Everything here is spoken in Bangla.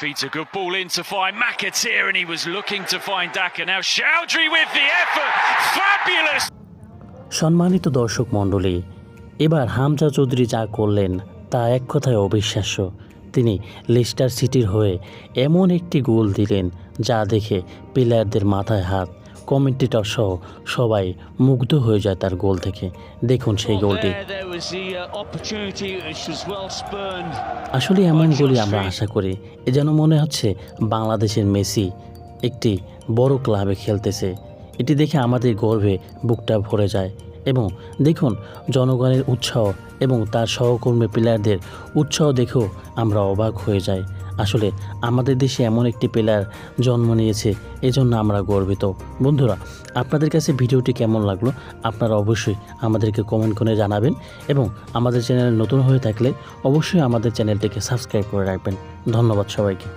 Feeds a good ball in to find McAteer, and he was looking to find Daka. Now Chowdhury with the effort. Fabulous. সম্মানিত দর্শক মণ্ডলী এবার হামজা চৌধুরী যা করলেন তা এক কথায় অবিশ্বাস্য তিনি লেস্টার সিটির হয়ে এমন একটি গোল দিলেন যা দেখে প্লেয়ারদের মাথায় হাত কমেন্টেটর সহ সবাই মুগ্ধ হয়ে যায় তার গোল থেকে দেখুন সেই গোলটি। uh. আসলে এমন গোলই আমরা আশা করি এ যেন মনে হচ্ছে বাংলাদেশের মেসি একটি বড় ক্লাবে খেলতেছে। এটি দেখে আমাদের গর্বে বুকটা ভরে যায়। এবং দেখুন জনগণের উৎসাহ এবং তার সহকর্মী প্লেয়ারদের উৎসাহ দেখেও আমরা অবাক হয়ে যাই। আসলে আমাদের দেশে এমন একটি প্লেয়ার জন্ম নিয়েছে, এজন্য আমরা গর্বিত। বন্ধুরা, আপনাদের কাছে ভিডিওটি কেমন লাগল আপনারা অবশ্যই আমাদেরকে কমেন্ট করে জানাবেন এবং আমাদের চ্যানেল নতুন হয়ে থাকলে অবশ্যই আমাদের চ্যানেলটিকে সাবস্ক্রাইব করে রাখবেন। ধন্যবাদ সবাইকে।